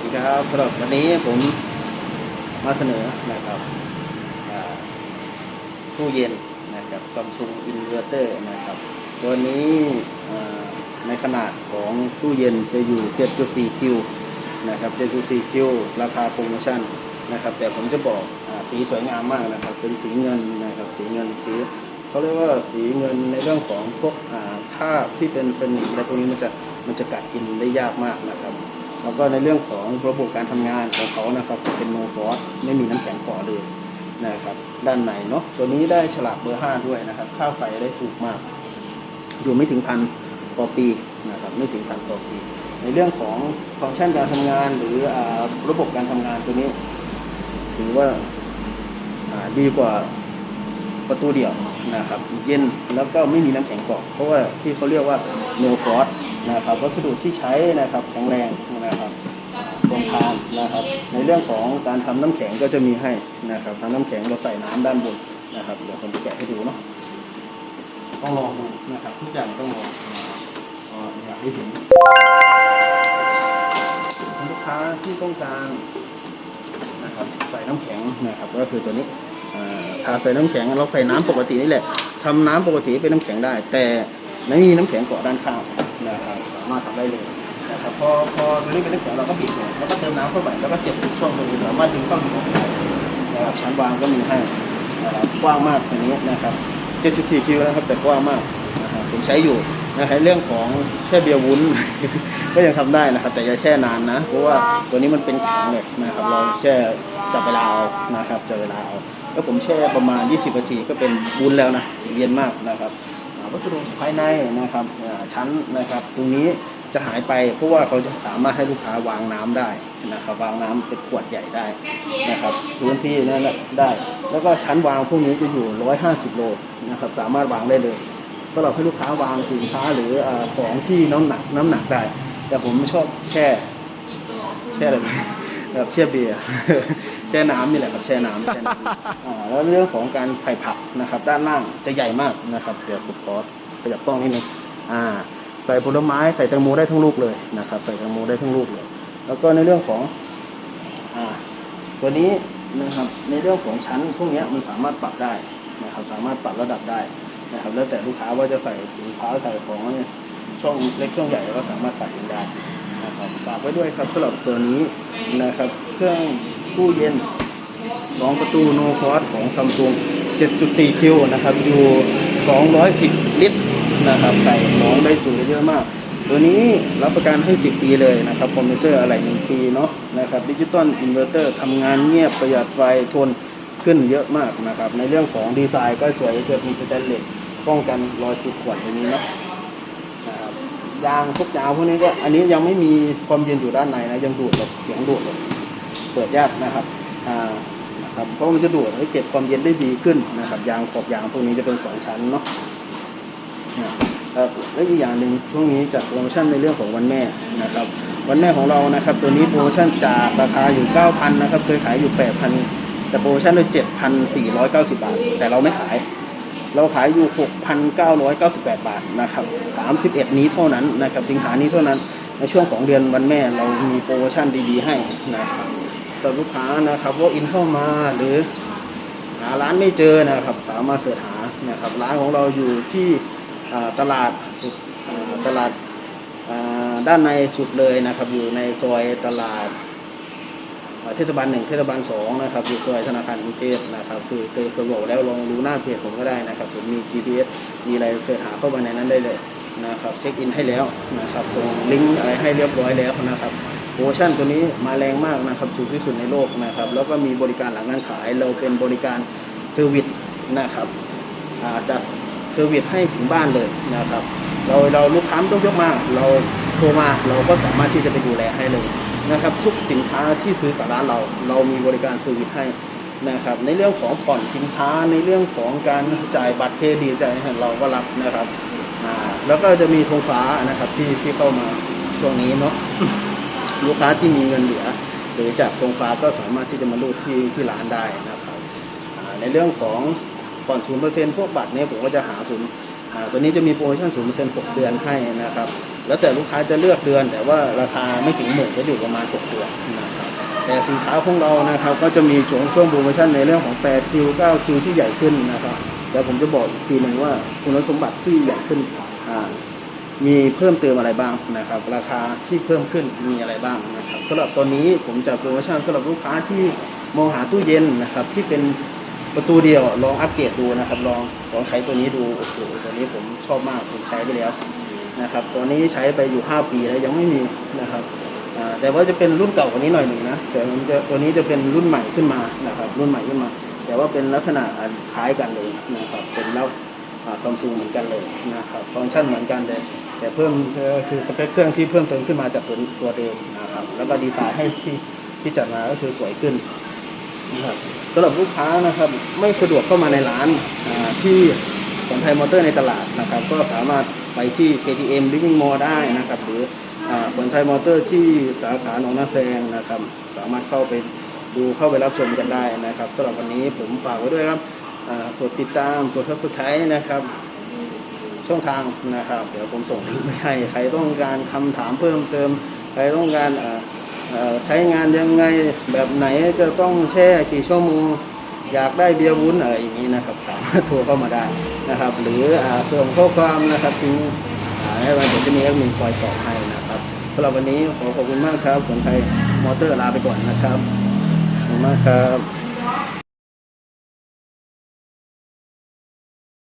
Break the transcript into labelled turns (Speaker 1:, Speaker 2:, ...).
Speaker 1: วัสดีครับสำหรับวันนี้ผมมาเสนอนะครับตู้เย็นนะครับซัมซุงอินเวอร์เตอร์นะครับ ตัวนี้ในขนาดของตู้เย็นจะอยู่ 7.4 คิวนะครับ 7.4 คิวราคาโปรโมชั่นนะครับ แต่ผมจะบอกอสีสวยงามมากนะครับ เป็นสีเงินนะครับ สีเงินสีเขาเรียกว่าสีเงินในเรื่องของพวกอ่าที่เป็นสนิมอะไรพวกนี้มันจะมันจะกัดกินได้ยากมากนะครับ แล้วก็ในเรื่องของระบบการทำงานของเขานะครับเป็นโนฟอสไม่มีน้ำแข็งเกาะเลยนะครับด้านในเนาะตัวนี้ได้ฉลากเบอร์ห้าด้วยนะครับ ค่าไฟได้ถูกมาก อยู่ไม่ถึงพันต่อปีนะครับไม่ถึงพันต่อปี ในเรื่องของฟังก์ชันการทำงานหรืออระบบการทำงานตัวนี้ ถือว่าาดีกว่าประตูเดี่ยวนะครับเย็นแล้วก็ไม่มีน้ำแข็งเกาะเพราะว่าที่เขาเรียกว่า no frost นะครับวัสดุที่ใช้นะครับแข็งแรงนะครับทนทานนะค เรื่องของการทำน้ำแข็งก็จะมีให้นะครับทำน้ำแข็งเราใส่น้ำด้านบนนะครับเดี๋ยวผมจะแกะให้ดูเนาะต้องลองดูนะครับทุกอย่างต้องลองอ่าอยากให้เห็นลูกค้าที่ต้องการนะครับใส่น้ำแข็งนะครับ ก็คือตัวนี้อ่าถ้าใส่น้ำแข็งเราใส่น้ำปกตินี่แหละทำน้ำปกติเป็นน้ำแข็งได้ แต่ไม่มีน้ำแข็งเกาะด้านข้างนะครับสามารถทำได้เลย นะครับพอพอตัวนี้เป็นน้ำแข็งเราก็บีบเลยแล้วก็เติมน้ำเข้าไปแล้วก็เจ็บช่วงตรงนี้สามารถดึงเข้าดึงออกได้นะครับชั้นวางก็มีให้นะครับกว้างมากตัวนี้นะครับ 7.4 คิวนะครับแต่กว้างมากนะครับผมใช้อยู่นะครับเรื่องของแช่เบียร์วุ้น ก็ยังทำได้นะครับ แต่อย่าแช่นานนะ เพราะว่าตัวนี้มันเป็นแข็งเหล็กนะครับ เราแช่จับเวลาเอานะครับจับเวลาเอาแล้วผมแช่ประมาณ 20 นาทีก็เป็นวุ้นแล้วนะเย็นมากนะครับวัสดุภายในนะครับชั้นนะครับตรงนี้ จะหายไปเพราะว่าเขาจะสามารถให้ลูกค้าวางน้ำได้นะครับวางน้ำเป็นขวดใหญ่ได้นะครับพื้นที่นั่นได้ แล้วก็ชั้นวางพวกนี้จะอยู่ 150 โลนะครับสามารถวางได้เลยสำหรับให้ลูกค้าวางสินค้าหรือของที่น้ำหนักน้ำหนักได้ แต่ผมไม่ชอบแช่แช่อะไรแบบแช่เบียร์แช่น้ำนี่แหละครับแช่น้ำแช่น้ำแล้วเรื่องของการใส่ผักนะครับ ด้านล่างจะใหญ่มากนะครับเดี๋ยวผมขอขยับกล้องนิดนึงอ่า ใส่ผลไม้ใส่แตงโมได้ทั้งลูกเลยนะครับ ใส่แตงโมได้ทั้งลูกเลย แล้วก็ในเรื่องของอ่าตัวนี้นะครับในเรื่องของชั้นพวกนี้มันสามารถปรับได้นะครับสามารถปรับระดับได้นะครับแล้วแต่ลูกค้าว่าจะใส่สินค้าใส่ของช่องเล็กช่องใหญ่ก็สามารถปรับเองได้นะครับฝากไว้ด้วยครับสำหรับตัวนี้นะครับ เครื่องตู้เย็น2ประตูโนฟอสของซัมซุง7.4คิวนะครับ อยู่ 210 ลิตร นะครับใส่ของได้จุเยอะมาก ตัวนี้รับประกันให้ 10 ปีเลยนะครับคอมเพิวเตอร์อะไร1ปีเนาะนะครับดิจิตอลอินเวอร์เตอร์ทำงานเงียบประหยัดไฟทนขึ้นเยอะมากนะครับ ในเรื่องของดีไซน์ก็สวยเกิดมีสแตนเลสป้องกันรอยขีดข่วนตรงนี้เนาะนะครับยางพวกยางพวกนี้ก็อันนี้ยังไม่มีความเย็นอยู่ด้านในนะยังดูดแบบเสียงดูดแบบเปิดยากนะครับอ่านะครับเพราะมันจะดูดให้เก็บความเย็นได้ดีขึ้นนะครับ ยางขอบยางพวกนี้จะเป็นสองชั้นเนาะ และอีกอย่างหนึ่งช่วงนี้จัดโปรโมชั่นในเรื่องของวันแม่นะครับ วันแม่ของเรานะครับ ตัวนี้โปรโมชั่นจากราคาอยู่ 9,000นะครับเคยขายอยู่ 8,000แต่โปรโมชั่นด้วย7,490 บาท แต่เราไม่ขาย เราขายอยู่ 6,998 บาทนะครับ31 นี้เท่านั้นนะครับสิงหานี้เท่านั้นในช่วงของเดือนวันแม่เรามีโปรโมชั่นดีๆให้นะครับสำหรับลูกค้านะครับว่าอินเข้ามาหรือหาร้านไม่เจอนะครับ สามารถเสิร์ชหานะครับร้านของเราอยู่ที่ ตลาดสุดตลาดด้านในสุดเลยนะครับ อยู่ในซอยตลาดเทศบาลหนึ่งเทศบาลสองนะครับอยู่ซอยธนาคารกรุงเทพนะครับ คือเคยเคยบอกแล้วลองดูหน้าเพจผมก็ได้นะครับ ผมมี GPS มีอะไรเสิร์ชหาเข้ามาในนั้นได้เลยนะครับ เช็คอินให้แล้วนะครับส่งลิงก์อะไรให้เรียบร้อยแล้วนะครับโปรโมชั่นตัวนี้มาแรงมากนะครับถูกที่สุดในโลกนะครับ แล้วก็มีบริการหลังการขายเราเป็นบริการเซอร์วิสนะครับจะ เซอร์วิสให้ถึงบ้านเลยนะครับ เราเราลูกค้ามต้องยกมา เราโทรมาเราก็สามารถที่จะไปดูแลให้เลยนะครับ ทุกสินค้าที่ซื้อกับร้านเรา เรามีบริการเซอร์วิสให้นะครับ ในเรื่องของผ่อนสินค้าในเรื่องของการจ่ายบัตรเครดิตจ่ายอะไรเราก็รับนะครับแล้วก็จะมีธงฟ้านะครับที่ที่เข้ามาช่วงนี้เนาะลูกค้าที่มีเงินเหลือ หรือจากธงฟ้าก็สามารถที่จะมารูดที่ที่ร้านได้นะครับในเรื่องของ ผ่อนศูนย์เปอร์เซ็นต์พวกบัตรเนี่ยผมก็จะหาศูนย์ตัวนี้จะมีโปรโมชั่นศูนย์เปอร์เซ็นต์หกเดือนให้นะครับ แล้วแต่ลูกค้าจะเลือกเดือน แต่ว่าราคาไม่ถึงหมื่นก็อยู่ประมาณ6เดือนนะครับแต่สินค้าของเรานะครับ ก็จะมีช่วงช่วงโปรโมชั่นในเรื่องของ8คิว9คิวที่ใหญ่ขึ้นนะครับเดี๋ยวผมจะบอกอีกทีหนึ่งว่าคุณสมบัติที่ใหญ่ขึ้นมีเพิ่มเติมอะไรบ้างนะครับ ราคาที่เพิ่มขึ้นมีอะไรบ้างนะครับสำหรับตอนนี้ผมจะโปรโมชั่นสำหรับลูกค้าที่มองหาตู้เย็นนะครับที่เป็น ประตูเดียวลองอัปเกรดดูนะครับ ลองลองใช้ตัวนี้ดูโอ้โหตัวนี้ผมชอบมากผมใช้ไปแล้วนะครับ ตัวนี้ใช้ไปอยู่ 5 ปีแล้วยังไม่มีนะครับแต่ว่าจะเป็นรุ่นเก่ากว่านี้หน่อยหนึ่งนะแต่มันจะตัวนี้จะเป็นรุ่นใหม่ขึ้นมานะครับ รุ่นใหม่ขึ้นมา แต่ว่าเป็นลักษณะคล้ายกันเลยนะครับเป็นแล้วซัมซุงเหมือนกันเลยนะครับฟังก์ชันเหมือนกันเลยแต่เพิ่มคือสเปคเครื่องที่เพิ่มเติมขึ้นมาจากตัวตัวเดิมนะครับ แล้วก็ดีไซน์ให้ที่ที่จัดมาก็คือสวยขึ้น นะครับสำหรับลูกค้านะครับไม่สะดวกเข้ามาในร้านที่สนไทยมอเตอร์ในตลาดนะครับ ก็สามารถไปที่ KTM Living Mall ได้นะครับ หรืออ่าสนไทยมอเตอร์ที่สาขาหนองนาแซงนะครับ สามารถเข้าไปดูเข้าไปรับชมกันได้นะครับสำหรับวันนี้ผมฝากไว้ด้วยครับกดติดตามกด subscribe นะครับช่องทางนะครับ เดี๋ยวผมส่งลิงก์ไปให้ใครต้องการคำถามเพิ่มเติม ใครต้องการอ่า ใช้งานยังไงแบบไหนจะต้องแช่กี่ชั่วโมงอยากได้เบียร์วุ้นอะไรอย่างนี้นะครับสามารถโทรเข้ามาได้นะครับ หรือส่งข้อความนะครับทิ้งอ่าให้เราผมจะมีแอดมินคอยตอบให้นะครับสำหรับวันนี้ขอขอบคุณมากครับคนไทยมอเตอร์ลาไปก่อนนะครับขอบคุณมากครับ